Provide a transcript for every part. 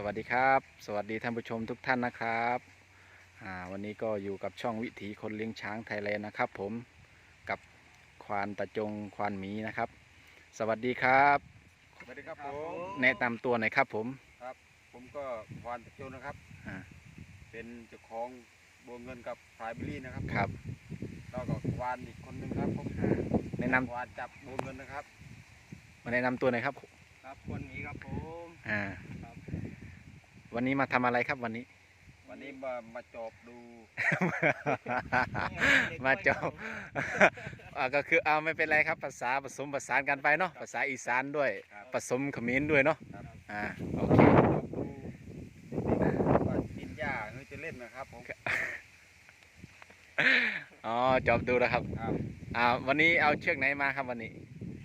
สวัสดีครับ สวัสดีท่านผู้ชมทุกท่านนะครับอ่าวันนี้ก็อยู่กับช่องวิถีคนเลี้ยงช้างไทยแลนด์นะครับผมกับควานตะจงควานหมีนะครับ สวัสดีครับสวัสดีครับผมแนะนำตัวหน่อยครับผมผมก็ควานตะโจนนะครับอ่าเป็นเจ้าของบัวเงินกับพายบิลลี่นะครับครับแล้วก็ควานอีกคนหนึงครับผมอ่าแนะนำควานจับบัวเงินนะครับมาแนะนำตัวหน่อยครับครับคนนี้ครับผมอ่าครับ วันนี้มาทำอะไรครับวันนี้ วันนี้มามาจอบดู มาจบอ่าก็คือเอาไม่เป็นไรครับ ภาษาผสมผสานกันไปเนาะภาษาอีสานด้วยครับ ผสมเขมรด้วยเนาะครับอ่าโอเคจอบดูว่ากินหญ้าเฮ้ยจะเล่นนะครับผมอ๋อจอบดูนะครับครับ อ่าวันนี้เอาเชือกไหนมาครับวันนี้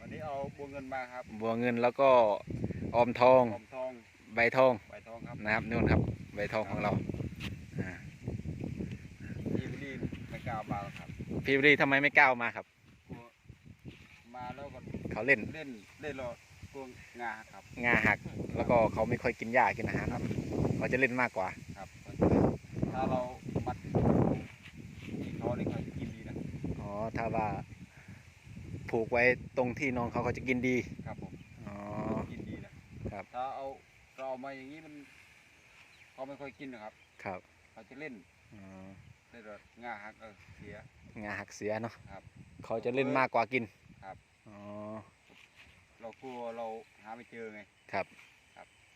วันนี้เอาบัวเงินมาครับบัวเงินแล้วก็ออมทอง หอมทอง ใบทอง ใบทอง ครับนะครับนู่นครับ ใบทองของเราอ่าพี่บิลลี่ไม่กล้ามาหรอกครับพี่บรีทำไมไม่กล้าเอามาครับกลัวมาแล้วก็เขาเล่นเล่นเล่นรอกลัวงาครับ งาหักแล้วก็เขาไม่ค่อยกินหญ้ากินอาหารครับเขาจะเล่นมากกว่าครับ ถ้าเรามัดที่เขาเนี่ยเขากินดีนะอ๋อถ้าว่าผูกไว้ตรงที่นอนเขาเขาจะกินดีครับผมอ๋อกินดีนะครับ ถ้าเอาเราเอามาอย่างนี้มัน เขาไม่ค่อยกินนะครับครับเขาจะเล่นอ๋อเล่นแบบงาหักเออเสีย งาหักเสียเนาะครับ เขาจะเล่นมากกว่ากินครับ อ๋อเรากลัวเราหาไม่เจอไงครับ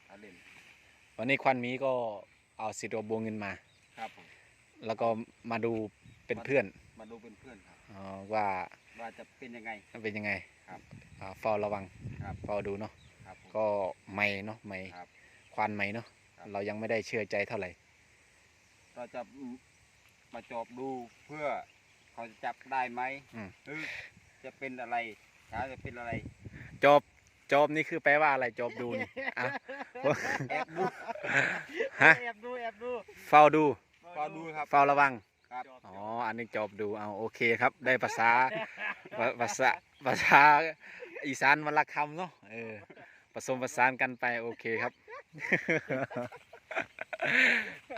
ถ้าเล่นวันนี้ควันหมีก็เอาสิทธิ์บัวเงินมา ครับผมแล้วก็มาดูเป็นเพื่อนมาดูเป็นเพื่อนครับ อ๋อว่าว่าจะเป็นยังไง เป็นยังไงครับอ่าเฝ้าระวังครับ เฝ้าดูเนาะครับผมก็ไม่เนาะไม่ครับ ควานไม่เนาะครับ เรายังไม่ได้เชื่อใจเท่าไหร่ เราจะมาจอบดูเพื่อเขาจะจับได้ไหมอืม หรือจะเป็นอะไรช้าจะเป็นอะไรจบจบนี่คือแปลว่าอะไรจบดูนี่อะแอบดูฮะแอบดูแอบดูเฝ้าดูก็ดูครับเฝ้าระวัง ครับอ๋อ อันนี้จบดู เอาโอเคครับ ได้ภาษา ภาภาษา ภาษาอีสานวันละคำเนาะ เออ ผสมผสานกันไปโอเคครับ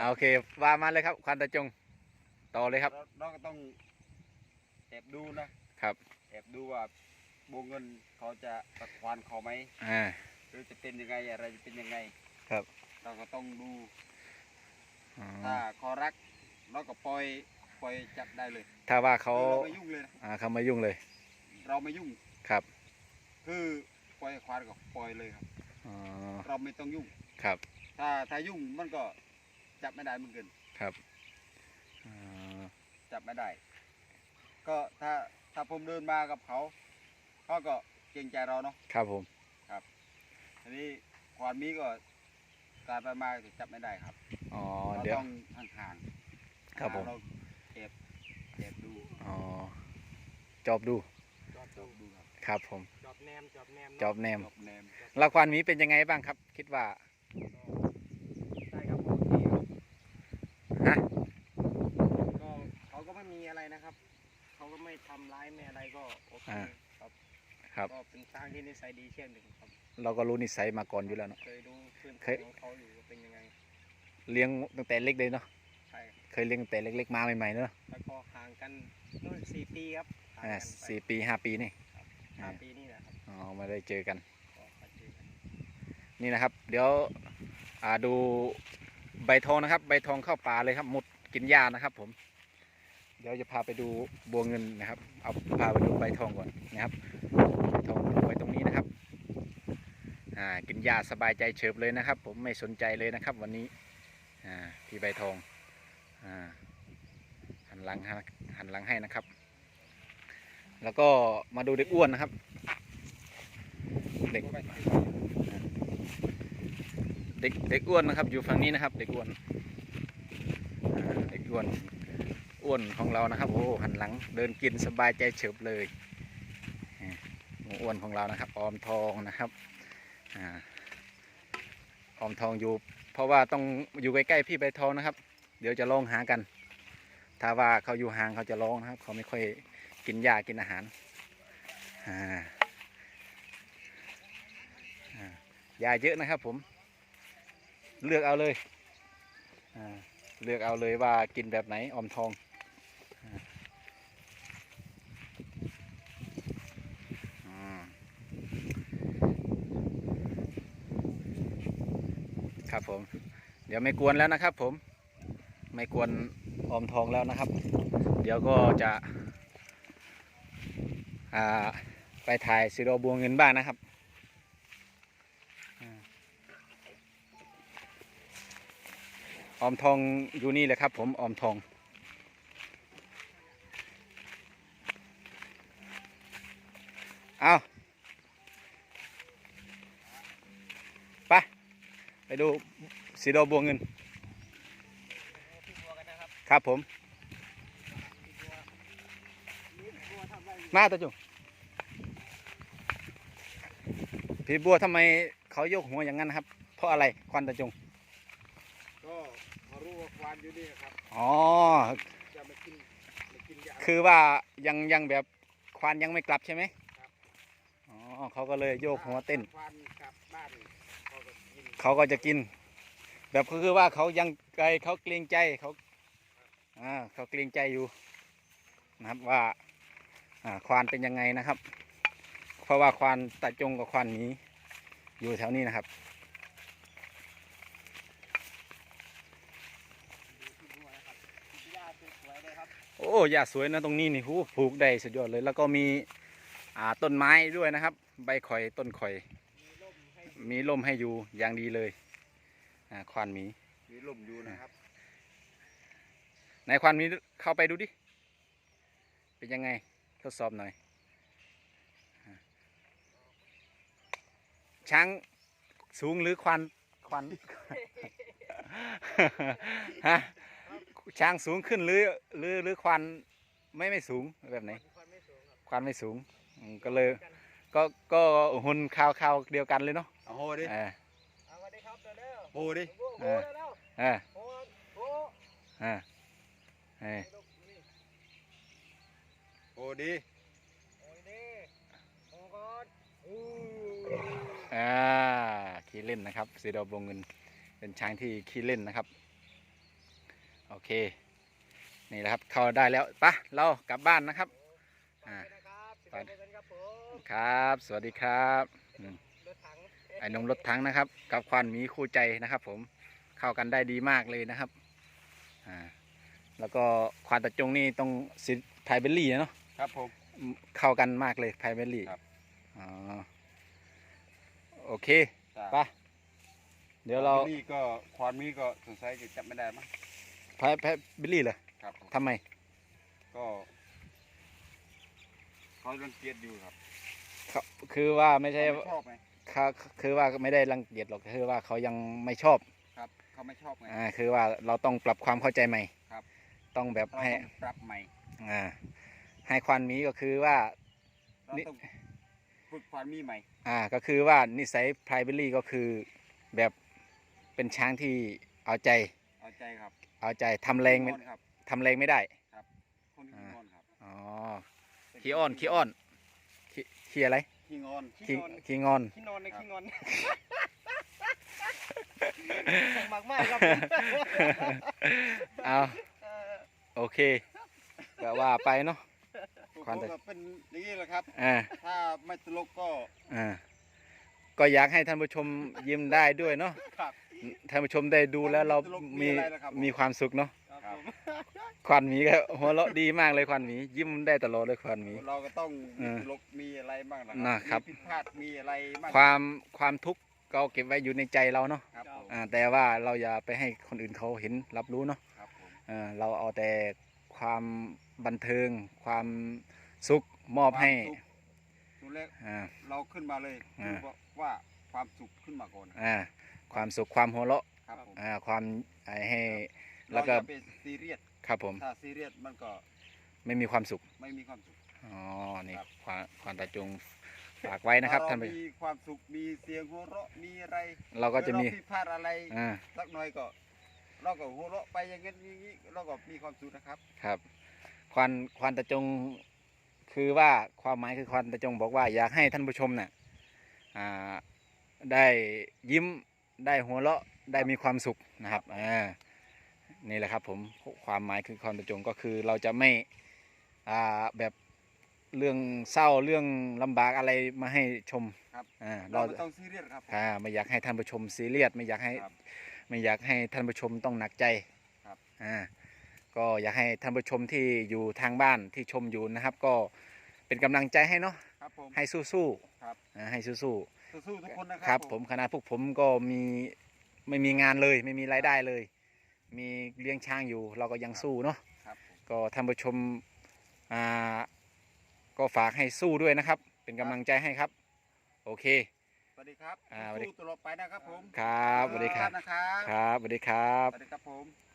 เอาโอเคว่ามาเลยครับควันตะจงต่อเลยครับเราเราก็ต้องแอบดูนะครับ แอบดูว่าโบเงินเขาจะตะควานเขาไหมอ่า หรือจะเป็นยังไงอะไรจะเป็นยังไงครับ เราก็ต้องดูอ๋อถ้าเขารักเราก็ปล่อยปล่อยจับได้เลยถ้าว่าเขาคือเราไม่ยุ่งเลยนะอ่าเขามายุ่งเลยเราไม่ยุ่งครับคือปล่อยควานก็ปล่อยเลยครับ อ๋อเราไม่ต้องยุ่ง ครับ ถ้าถ้ายุ่งมันก็จับไม่ได้เหมือนกันครับอ่าจับไม่ได้ ก็ถ้าถ้าผมเดินมากับเขาเขาก็เกรงใจเราเนาะครับผม ทีนี้ความมีก็การไปมาจะจับไม่ได้ครับอ๋อ เราเดี๋ยว ต้องห่างๆครับผม เราเก็บเก็บดูอ๋อจบดู จอบจดูบดูครับครับผม จอบแนมจอบแนมจอบแนมจบแนมแล้วควันหมีเป็นยังไงบ้างครับ คิดว่า ใช่ครับโอเคครับ ฮะก็เขาก็ไม่มีอะไรนะครับ เขาก็ไม่ทำร้ายไม่อะไรก็โอเคครับครับ ก็เป็นช้างที่นิสัยดีเช่นหนึ่งครับเราก็รู้นิสัยมาก่อนอยู่แล้วเนาะ เคยดูพื้นเคฐานยของเขาอยู่ว่าเป็นยังไงเลี้ยงตั้งแต่เล็กเลยเนาะ ใช่ครับเคยเลี้ยงตั้งแต่เล็ก ๆ มาใหม่ๆเนาะแล้วก็ห่างกันนู่นสี่ปีครับห่างอ่ากันไปสี่ปีห้าปีนี่ ห้าปีนี่แหละครับอ๋อไม่ได้เจอกัน ก็มาเจอกันนี่นะครับ เดี๋ยวอ่าดู ใบทองนะครับ ใบทองเข้าป่าเลยครับมุดกินหญ้านะครับ ผม เดี๋ยวจะพาไปดูบัวเงินนะครับ เอาพาไปดูใบทองก่อนนะครับใบทองไว้ตรงนี้นะครับอ่ากินหญ้าสบายใจเฉิบเลยนะครับ ผมไม่สนใจเลยนะครับ วันนี้อ่าพี่ใบทองอ่าหันหลังหันหลังให้นะครับ แล้วก็มาดูเด็กอ้วนนะครับ เด็ก เด็กเด็กอ้วนนะครับ อยู่ฝั่งนี้นะครับ เด็กอ้วนเด็กอ้วนอ้วนของเรานะครับโอ้หันหลังเดินกินสบายใจเฉิบเลยหมูอ้วนของเรานะครับ ออมทองนะครับออมทองอยู่ เพราะว่าต้องอยู่ใกล้ๆพี่ใบทองนะครับ เดี๋ยวจะลองหากัน ถ้าว่าเขาอยู่ห่างเขาจะร้องนะครับ เขาไม่ค่อยกินหญ้ากินอาหารอ่าอ่าหญ้าเยอะนะครับผม เลือกเอาเลยเลือกเอาเลยว่ากินแบบไหนอมทองครับผม เดี๋ยวไม่กวนแล้วนะครับ ผมไม่กวนอมทองแล้วนะครับ เดี๋ยวก็จะไปถ่ายซิโรบัวเงินบ้างนะครับอ่า ออมทองอยู่นี่แหละครับ ผมออมทอง เอาไปไปดูสีโดบัวเงิน ครับผมพี่บัวนี่บัวทำอะไรอยู่มาตาจุงพี่บัวทำไมเขายกหัวอย่างนั้นครับ เพราะอะไรควันตาจุง ว่าควานอยู่นี่ครับอ๋อ จะมากินมากินยาคือว่ายังยังแบบควานยังไม่กลับใช่ไหมครับอ๋อเขาก็เลยโยกหัวเต้น ควานกลับบ้านเขาก็กินเขาก็จะกิน แบบก็คือว่าเขายังไกลเขาเกรงใจเขาอ่าเขาเกรงใจอยู่นะครับว่าอ่าควานเป็นยังไงนะครับ เพราะว่าควานตาจงกับควานหมีอยู่แถวนี้นะครับ ดูพี่บัวนะครับหญ้าสวยๆเลย ครับโอ้ยาสวยนะตรงนี้นี่หูปลูกได้สุดยอดเลย แล้วก็มีอ่าต้นไม้ด้วยนะครับ ใบข่อยต้นข่อย มีร่มให้มีร่มให้อยู่อย่างดีเลยอ่าควานหมีมีลมอยู่นะครับไหนควานหมีเข้าไปดูดิ เป็นยังไงทดสอบหน่อยอ่าช้างสูงหรือควานควาน ฮะ ช้างสูงขึ้นหรือหรือหรือควานไม่ไม่สูงแบบไหนควานไม่สูงครับควานไม่สูงอืมก็เลย ก็ก็หุ่นคาวคาวเดียวกันเลยเนาะเอาโหดิเออเอาสวัสดีครับเร็วโหดิๆโอ้โหเออเร็วเออๆโอ้โหเออเออนี่โหดิโอ้ยนี่โอ้ก่อนอู้อ่าขี้เล่นนะครับสีดอกบวงเงิน เป็นช้างที่ขี้เล่นนะครับโอ เค นี่แหละครับ เข้าได้แล้วปะเรากลับบ้านนะครับอ่าไปนะครับสิบไปเอ็ดเปอร์เซ็นต์ครับผมครับ สวัสดีครับอืมรถถังไอ้นมรถถังนะครับ กับควานหมีคู่ใจนะครับผมเข้ากันได้ดีมากเลยนะครับอ่าแล้วก็ควานตะจงนี่ต้องซิไพเบลลี่เนาะครับผมเข้ากันมากเลยไพเบลลี่ครับอ๋อโอเคจ้ะไปเดี๋ยวเรานี่ก็ควานมีก็สงสัยจะจับไม่ได้มั้ง ไพไพเบลลี่เหรอครับผมทำไม ก็เขารังเกียจอยู่ครับเขาคือว่าไม่ใช่เขาไม่ชอบไงเขาคือว่าไม่ได้รังเกียจหรอกคือว่าเขายังไม่ชอบครับเขาไม่ชอบไงอ่าคือว่าเราต้องปรับความเข้าใจใหม่ครับ ต้องแบบเราให้ต้องปรับใหม่อ่าให้ควานหมีก็คือว่า เรานี่ ต้องฝึกควานมีใหม่อ่าก็คือว่านิสัยไพรเบลลี่ก็คือแบบเป็นช้างที่เอาใจ เอาใจครับเอาใจทำแรงไม่ขี้งอนครับทำแรงไม่ได้ คนขี้งอนครับอ๋อ ขี้อ้อน ขี้อ้อน ขี้ขี้อะไร ขี้งอนขี้นอนขี้งอน ขี้นอนในครับขี้งอนมากมากครับเอาเออโอเคก็ว่าไปเนาะพวกควานผมแต่ ก็เป็นอย่างนี้แหละครับ อ่าถ้าไม่ตลกก็อ่าก็อยากให้ท่านผู้ชมยิ้มได้ด้วยเนาะ ครับ ท่านผู้ชมได้ดูแล้วเราตลกมีอะไรล่ะครับมีความสุขเนาะครับควันหมีก็หัวเราะดีมากเลยควันหมียิ้มได้ตลอดเลยควันหมีเราก็ต้องเอมีอตลกมีอะไรบ้างนะนะครับมีผิดพลาดมีอะไรบ้างความความทุกข์ก็เก็บไว้อยู่ในใจเราเนาะครับผมอ่าแต่ว่าเราอย่าไปให้คนอื่นเขาเห็นรับรู้เนาะครับผมเออเราเอาแต่ความบันเทิง ความสุขมอบให้ความสุขตัวแรกอ่าเราขึ้นมาเลยอ่าดูว่าว่าความสุขขึ้นมาก่อนอ่า ความสุขความหัวเราะครับผมอ่าความไอ้ให้แล้เราวอก็ย่าไปซีเรียสครับผมถ้าซีเรียสมันก็ไม่มีความสุขไม่มีความสุข อ๋อนี่ครับ ความความตาจงฝากไว้นะครับถ้ท่านเราผู้ชมมีความสุขมีเสียงหัวเราะมีอะไรเราก็จะมีเอเราผิดพลาดอะไรอ่าสักหน่อยก็ เราก็หัวเราะไปอย่างงี้อย่างงี้เราก็มีความสุขนะครับ ครับ ควันควันตะจงคือว่าความหมายคือควันตะจงบอกว่าอยากให้ท่านผู้ชมน่ะอ่าได้ยิ้ม ได้หัวเราะได้มีความสุขนะครับอ่านี่แหละครับผมความหมายคือความประจงก็คือเราจะไม่อ่าแบบเรื่องเศร้าเรื่องลำบากอะไรมาให้ชมครับอ่าเราเราไม่ต้องซีเรียสครับผม อ่าไม่อยากให้ท่านผู้ชมซีเรียสไม่อยากให้ครับไม่อยากให้ท่านผู้ชมต้องหนักใจครับ อ่าก็อยากให้ท่านผู้ชมที่อยู่ทางบ้านที่ชมอยู่นะครับ ก็เป็นกำลังใจให้เนาะ ครับผม ให้สู้ครับๆอ่าให้สู้ สู้ๆทุกคนนะๆคครัรับผมคณะพวกผมก็มีไม่มีงานเลย ไม่มีรายได้เลย มีเลี้ยงช้างอยู่ เราก็ยังสู้เนาะครับผม ก็ท่านผู้ชมอ่าก็ฝากให้สู้ด้วยนะครับ เป็นกำลังใจให้ครับ โอเค สวัสดีครับอ่าสวัสดี สู้ตลอดไปนะครับผมครับสวัสดีครับ นะครับ ครับสวัสดีครับ สวัสดีครับผม